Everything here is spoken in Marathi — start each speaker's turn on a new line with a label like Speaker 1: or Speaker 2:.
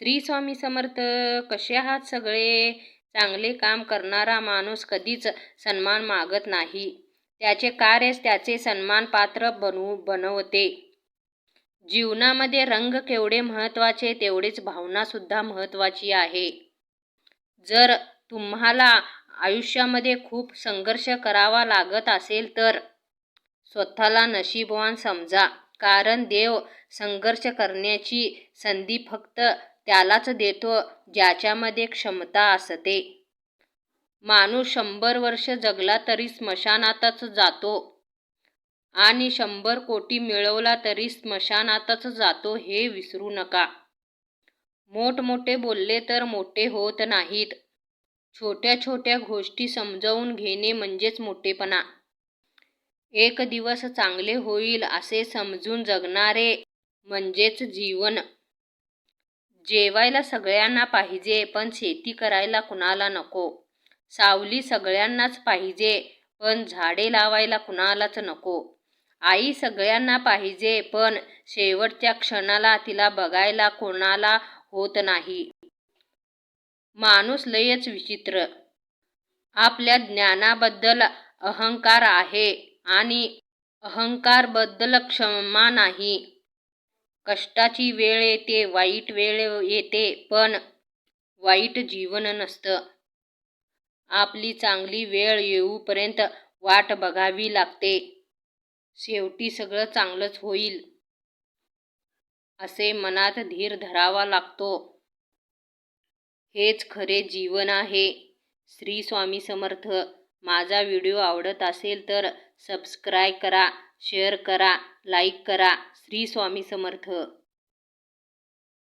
Speaker 1: श्री स्वामी समर्थ कसे आहात सगळे? चांगले काम करणारा माणूस कधीच सन्मान मागत नाही. त्याचे कार्यच त्याचे सन्मान पात्र बनवू बनवते. जीवनामध्ये रंग केवढे महत्त्वाचे तेवढेच भावनासुद्धा महत्त्वाची आहे. जर तुम्हाला आयुष्यामध्ये खूप संघर्ष करावा लागत असेल तर स्वतःला नशीबवान समजा. कारण देव संघर्ष करण्याची संधी फक्त त्यालाच देतो ज्याच्यामध्ये क्षमता असते. माणूस शंभर वर्ष जगला तरी स्मशानातच जातो. आणि शंभर कोटी मिळवला तरी स्मशानातच जातो हे विसरू नका. मोठमोठे बोलले तर मोठे होत नाहीत. छोट्या छोट्या गोष्टी समजावून घेणे म्हणजेच मोठेपणा. एक दिवस चांगले होईल असे समजून जगणारे म्हणजेच जीवन. जेवायला सगळ्यांना पाहिजे पण शेती करायला कुणाला नको? सावली सगळ्यांनाच पाहिजे पण झाडे लावायला कुणालाच नको? आई सगळ्यांना पाहिजे पण शेवटच्या क्षणाला तिला बघायला कोणाला होत नाही. माणूस लयच विचित्र. आपल्या ज्ञानाबद्दल अहंकार आहे आणि अहंकारबद्दल क्षमा नाही. कष्टाची वेळ येते वाईट वेळ येते पण वाईट जीवन नसतं. आपली चांगली वेळ येऊपर्यंत वाट बघावी लागते. शेवटी सगळं चांगलंच होईल असे मनात धीर धरावा लागतो. हेच खरे जीवन आहे श्री स्वामी समर्थ. माझा व्हिडिओ आवडत असेल तर सबस्क्राईब करा शेअर करा लाईक करा. श्री स्वामी समर्थ.